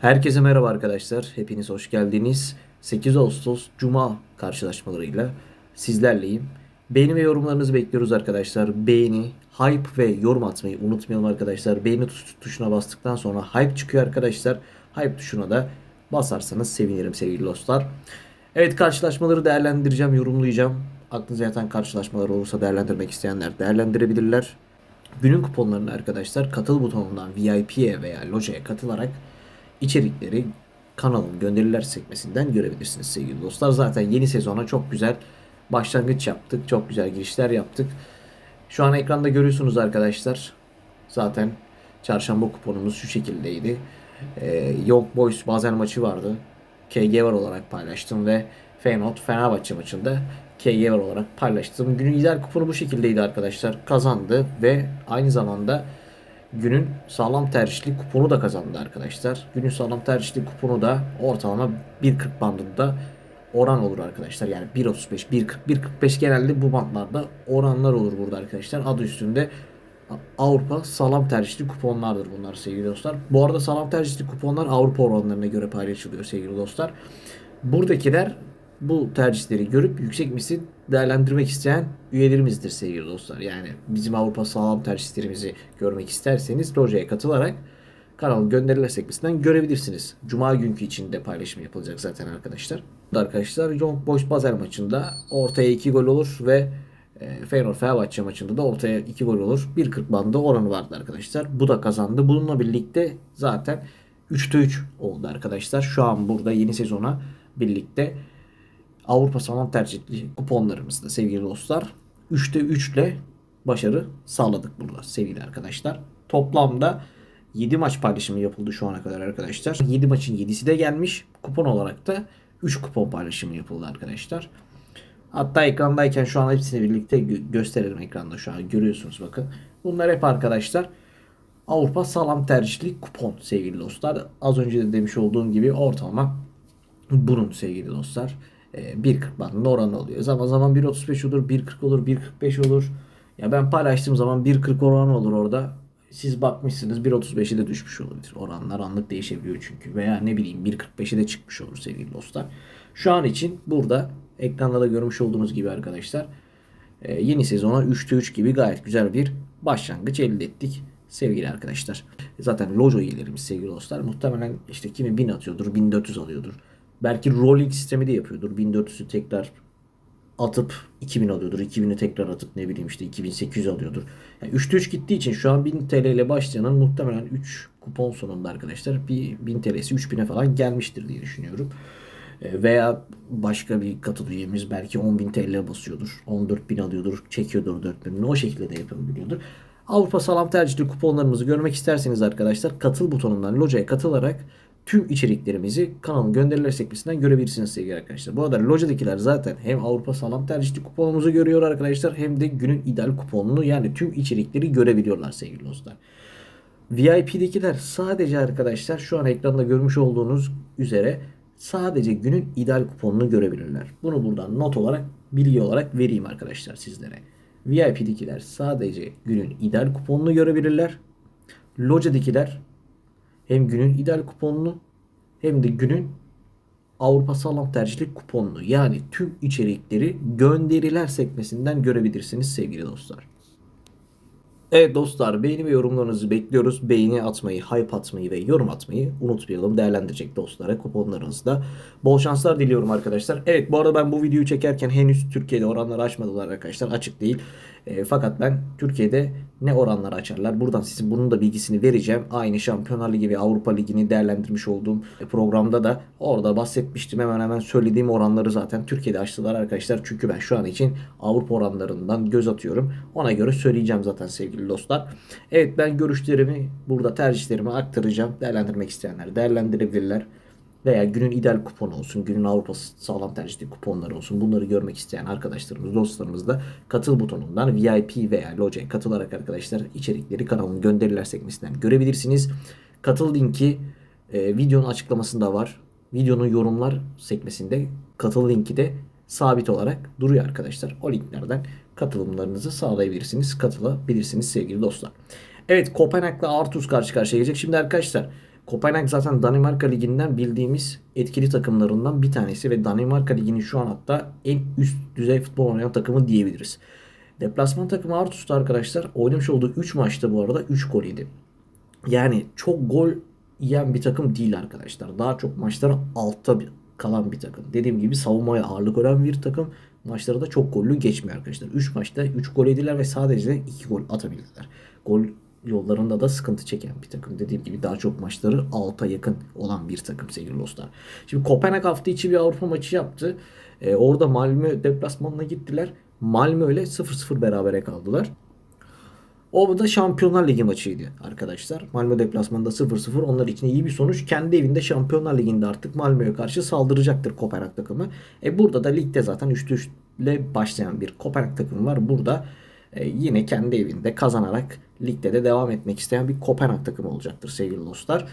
Herkese merhaba arkadaşlar. Hepiniz hoş geldiniz. 8 Ağustos Cuma karşılaşmalarıyla sizlerleyim. Beğeni ve yorumlarınızı bekliyoruz arkadaşlar. Beğeni, hype ve yorum atmayı unutmayalım arkadaşlar. Beğeni tuş- tuşuna bastıktan sonra hype çıkıyor arkadaşlar. Hype tuşuna da basarsanız sevinirim sevgili dostlar. Evet karşılaşmaları değerlendireceğim, yorumlayacağım. Aklınıza yatan karşılaşmalar olursa değerlendirmek isteyenler değerlendirebilirler. Günün kuponlarını arkadaşlar katıl butonundan VIP'ye veya lojaya katılarak içerikleri kanalın gönderiler sekmesinden görebilirsiniz sevgili dostlar. Zaten yeni sezona çok güzel başlangıç yaptık. Çok güzel girişler yaptık. Şu an ekranda görüyorsunuz arkadaşlar. Zaten çarşamba kuponumuz şu şekildeydi. Ee, Young Boys bazen maçı vardı. KG var olarak paylaştım ve Feyenoord Fenerbahçe maçında KG var olarak paylaştım. Günün lider kuponu bu şekildeydi arkadaşlar. Kazandı ve aynı zamanda günün sağlam tercihli kuponu da kazandı arkadaşlar. Günün sağlam tercihli kuponu da ortalama 1.40 bandında oran olur arkadaşlar. Yani 1.35, 1.40, 1.45 genelde bu bantlarda oranlar olur burada arkadaşlar. Adı üstünde Avrupa sağlam tercihli kuponlardır bunlar sevgili dostlar. Bu arada sağlam tercihli kuponlar Avrupa oranlarına göre paylaşılıyor sevgili dostlar. Buradakiler bu tercihleri görüp yüksek misil değerlendirmek isteyen üyelerimizdir sevgili dostlar. Yani bizim Avrupa sağlam tercihlerimizi görmek isterseniz lojaya katılarak kanalın gönderiler sekmesinden görebilirsiniz. Cuma günkü için de paylaşım yapılacak zaten arkadaşlar. Arkadaşlar Young Boys Basel maçında ortaya 2 gol olur ve e, Feyenoord Fenerbahçe maçında da ortaya 2 gol olur. 1.40 bandı oranı vardı arkadaşlar. Bu da kazandı. Bununla birlikte zaten 3'te 3 oldu arkadaşlar. Şu an burada yeni sezona birlikte Avrupa sağlam tercihli kuponlarımızda sevgili dostlar 3'te 3 ile başarı sağladık burada sevgili arkadaşlar. Toplamda 7 maç paylaşımı yapıldı şu ana kadar arkadaşlar. 7 maçın 7'si de gelmiş. Kupon olarak da 3 kupon paylaşımı yapıldı arkadaşlar. Hatta ekrandayken şu an hepsini birlikte gö- gösterelim ekranda şu an görüyorsunuz bakın. Bunlar hep arkadaşlar Avrupa sağlam tercihli kupon sevgili dostlar. Az önce de demiş olduğum gibi ortalama bunun sevgili dostlar. Ee, 1.40 bandında oranı oluyor. Zaman zaman 1.35 olur, 1.40 olur, 1.45 olur. Ya ben paylaştığım zaman 1.40 oranı olur orada. Siz bakmışsınız 1.35'e de düşmüş olabilir. Oranlar anlık değişebiliyor çünkü. Veya ne bileyim 1.45'e de çıkmış olur sevgili dostlar. Şu an için burada ekranda da görmüş olduğunuz gibi arkadaşlar e, yeni sezona 3'te 3 gibi gayet güzel bir başlangıç elde ettik sevgili arkadaşlar. Zaten lojo üyelerimiz sevgili dostlar. Muhtemelen işte kimi 1000 atıyordur, 1400 alıyordur. Belki rolling sistemi de yapıyordur. 1400'ü tekrar atıp 2000 alıyordur. 2000'i tekrar atıp ne bileyim işte 2800 alıyordur. Yani 3'te 3 gittiği için şu an 1000 TL ile başlayanın muhtemelen 3 kupon sonunda arkadaşlar bir 1000 TL'si 3000'e falan gelmiştir diye düşünüyorum. E, Veya başka bir katıl belki 10.000 TL basıyordur. 14.000 alıyordur. Çekiyordur 4.000'ini. O şekilde de yapabiliyordur. Avrupa Salam tercihli kuponlarımızı görmek isterseniz arkadaşlar katıl butonundan lojaya katılarak tüm içeriklerimizi kanalın gönderiler sekmesinden görebilirsiniz sevgili arkadaşlar. Bu arada lojadakiler zaten hem Avrupa Salam tercihli kuponumuzu görüyor arkadaşlar hem de günün ideal kuponunu yani tüm içerikleri görebiliyorlar sevgili dostlar. VIP'dekiler sadece arkadaşlar şu an ekranda görmüş olduğunuz üzere sadece günün ideal kuponunu görebilirler. Bunu buradan not olarak bilgi olarak vereyim arkadaşlar sizlere. VIP'dekiler sadece günün ideal kuponunu görebilirler. Loja'dakiler hem günün ideal kuponunu hem de günün Avrupa Sağlam Tercihli kuponunu yani tüm içerikleri gönderiler sekmesinden görebilirsiniz sevgili dostlar. Evet dostlar beğeni ve yorumlarınızı bekliyoruz. Beğeni atmayı, hype atmayı ve yorum atmayı unutmayalım. Değerlendirecek dostlara kuponlarınızda. Bol şanslar diliyorum arkadaşlar. Evet bu arada ben bu videoyu çekerken henüz Türkiye'de oranları açmadılar arkadaşlar. Açık değil. E, fakat ben Türkiye'de ne oranları açarlar. Buradan size bunun da bilgisini vereceğim. Aynı Şampiyonlar Ligi ve Avrupa Ligi'ni değerlendirmiş olduğum programda da orada bahsetmiştim. Hemen hemen söylediğim oranları zaten Türkiye'de açtılar arkadaşlar. Çünkü ben şu an için Avrupa oranlarından göz atıyorum. Ona göre söyleyeceğim zaten sevgili dostlar. Evet ben görüşlerimi burada tercihlerimi aktaracağım. Değerlendirmek isteyenler değerlendirebilirler veya günün ideal kuponu olsun, günün Avrupa sağlam tercihli kuponları olsun. Bunları görmek isteyen arkadaşlarımız, dostlarımız da katıl butonundan VIP veya lojaya katılarak arkadaşlar içerikleri kanalın gönderiler sekmesinden görebilirsiniz. Katıl linki e, videonun açıklamasında var. Videonun yorumlar sekmesinde katıl linki de sabit olarak duruyor arkadaşlar. O linklerden katılımlarınızı sağlayabilirsiniz, katılabilirsiniz sevgili dostlar. Evet Kopenhag'la Artus karşı karşıya gelecek. Şimdi arkadaşlar Kopenhag zaten Danimarka Ligi'nden bildiğimiz etkili takımlarından bir tanesi ve Danimarka Ligi'nin şu an hatta en üst düzey futbol oynayan takımı diyebiliriz. Deplasman takımı Artus'ta arkadaşlar oynamış olduğu 3 maçta bu arada 3 gol yedi. Yani çok gol yiyen bir takım değil arkadaşlar. Daha çok maçlara altta kalan bir takım. Dediğim gibi savunmaya ağırlık veren bir takım. Maçları da çok gollü geçmiyor arkadaşlar. 3 maçta 3 gol yediler ve sadece 2 gol atabildiler. Gol yollarında da sıkıntı çeken bir takım. Dediğim gibi daha çok maçları alta yakın olan bir takım sevgili dostlar. Şimdi Kopenhag hafta içi bir Avrupa maçı yaptı. Ee, orada Malmö deplasmanına gittiler. Malmö ile 0-0 berabere kaldılar. O da Şampiyonlar Ligi maçıydı arkadaşlar. Malmö deplasmanında 0-0 onlar için iyi bir sonuç. Kendi evinde Şampiyonlar Ligi'nde artık Malmö'ye karşı saldıracaktır Kopenhag takımı. E burada da ligde zaten 3'te 3'le başlayan bir Kopenhag takımı var. Burada e, yine kendi evinde kazanarak ligde de devam etmek isteyen bir Kopenhag takımı olacaktır sevgili dostlar.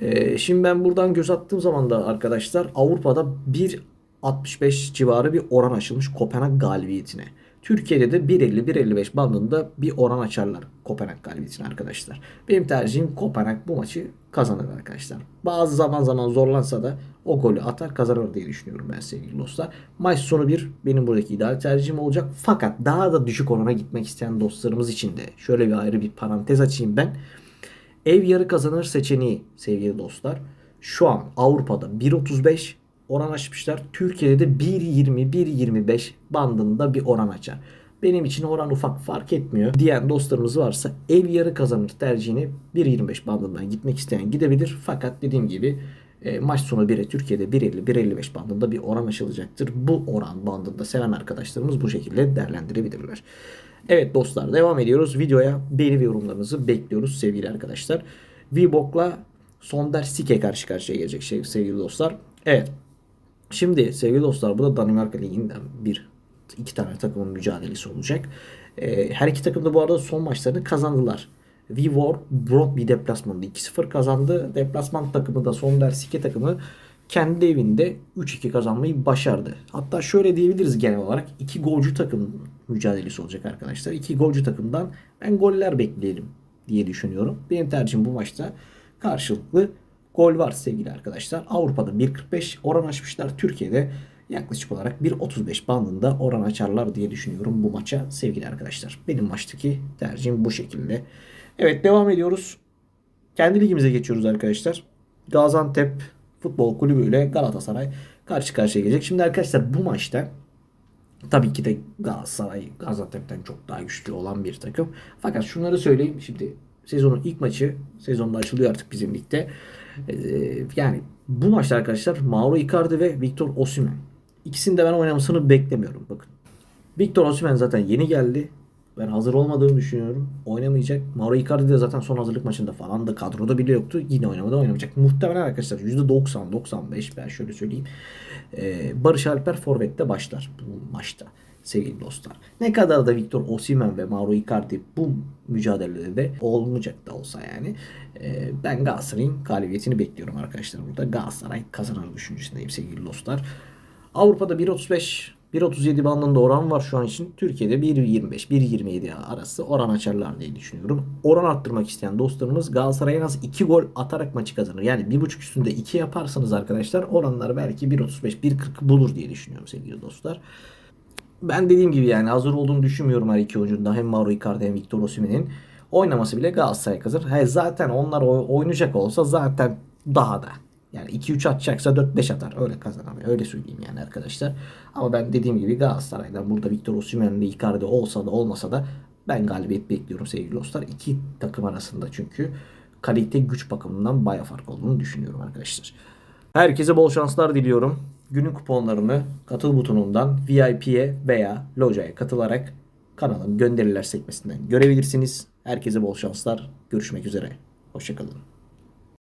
E, şimdi ben buradan göz attığım zaman da arkadaşlar Avrupa'da 1.65 civarı bir oran açılmış Kopenhag galibiyetine. Türkiye'de de 1.50-1.55 bandında bir oran açarlar Kopenhag galibiyetine arkadaşlar. Benim tercihim Kopenhag bu maçı kazanır arkadaşlar. Bazı zaman zaman zorlansa da o golü atar kazanır diye düşünüyorum ben sevgili dostlar. Maç sonu bir benim buradaki ideal tercihim olacak. Fakat daha da düşük orana gitmek isteyen dostlarımız için de şöyle bir ayrı bir parantez açayım ben. Ev yarı kazanır seçeneği sevgili dostlar. Şu an Avrupa'da 1.35 oran açmışlar. Türkiye'de de 1.20-1.25 bandında bir oran açar. Benim için oran ufak fark etmiyor diyen dostlarımız varsa ev yarı kazanır tercihini 1.25 bandından gitmek isteyen gidebilir. Fakat dediğim gibi e, maç sonu 1'e Türkiye'de 1.50-1.55 bandında bir oran açılacaktır. Bu oran bandında seven arkadaşlarımız bu şekilde değerlendirebilirler. Evet dostlar devam ediyoruz. Videoya beğeni ve yorumlarınızı bekliyoruz sevgili arkadaşlar. Vibok'la Sonder Sike karşı karşıya gelecek sevgili dostlar. Evet. Şimdi sevgili dostlar bu da Danimarka Ligi'nden bir iki tane takımın mücadelesi olacak. Ee, her iki takım da bu arada son maçlarını kazandılar. Vivor Brøndby deplasmanında 2-0 kazandı. Deplasman takımı da Sonder Sike takımı kendi evinde 3-2 kazanmayı başardı. Hatta şöyle diyebiliriz genel olarak iki golcü takım mücadelesi olacak arkadaşlar. İki golcü takımdan ben goller bekleyelim diye düşünüyorum. Benim tercihim bu maçta karşılıklı gol var sevgili arkadaşlar. Avrupa'da 1.45 oran açmışlar. Türkiye'de yaklaşık olarak 1.35 bandında oran açarlar diye düşünüyorum bu maça sevgili arkadaşlar. Benim maçtaki tercihim bu şekilde. Evet devam ediyoruz. Kendi ligimize geçiyoruz arkadaşlar. Gaziantep Futbol Kulübü ile Galatasaray karşı karşıya gelecek. Şimdi arkadaşlar bu maçta tabii ki de Galatasaray Gaziantep'ten çok daha güçlü olan bir takım. Fakat şunları söyleyeyim. Şimdi sezonun ilk maçı sezonda açılıyor artık bizim ligde. Ee, yani bu maçta arkadaşlar Mauro Icardi ve Victor Osimhen. İkisini de ben oynamasını beklemiyorum bakın. Victor Osimhen zaten yeni geldi. Ben hazır olmadığını düşünüyorum. Oynamayacak. Mauro Icardi de zaten son hazırlık maçında falan da kadroda bile yoktu. Yine oynamadı oynamayacak. Muhtemelen arkadaşlar %90-95 ben şöyle söyleyeyim. Ee, Barış Alper Forvet'te başlar bu maçta sevgili dostlar. Ne kadar da Victor Osimhen ve Mauro Icardi bu mücadelede de olmayacak da olsa yani e, ben Galatasaray'ın galibiyetini bekliyorum arkadaşlar burada. Galatasaray kazanır düşüncesindeyim sevgili dostlar. Avrupa'da 1.35 1.37 bandında oran var şu an için. Türkiye'de 1.25 1.27 arası oran açarlar diye düşünüyorum. Oran arttırmak isteyen dostlarımız Galatasaray'a en az 2 gol atarak maçı kazanır. Yani 1.5 üstünde 2 yaparsanız arkadaşlar oranlar belki 1.35 1.40 bulur diye düşünüyorum sevgili dostlar. Ben dediğim gibi yani hazır olduğunu düşünmüyorum her iki oyuncunun hem Mauro Icardi hem Victor Osimhen'in oynaması bile Galatasaray kazanır. He, zaten onlar oynayacak olsa zaten daha da yani 2-3 atacaksa 4-5 atar. Öyle kazanamıyor. Öyle söyleyeyim yani arkadaşlar. Ama ben dediğim gibi Galatasaray'dan burada Victor Osimhen'le Icardi olsa da olmasa da ben galibiyet bekliyorum sevgili dostlar. İki takım arasında çünkü kalite güç bakımından baya fark olduğunu düşünüyorum arkadaşlar. Herkese bol şanslar diliyorum. Günün kuponlarını katıl butonundan VIP'ye veya locaya katılarak kanalın gönderiler sekmesinden görebilirsiniz. Herkese bol şanslar. Görüşmek üzere. Hoşçakalın.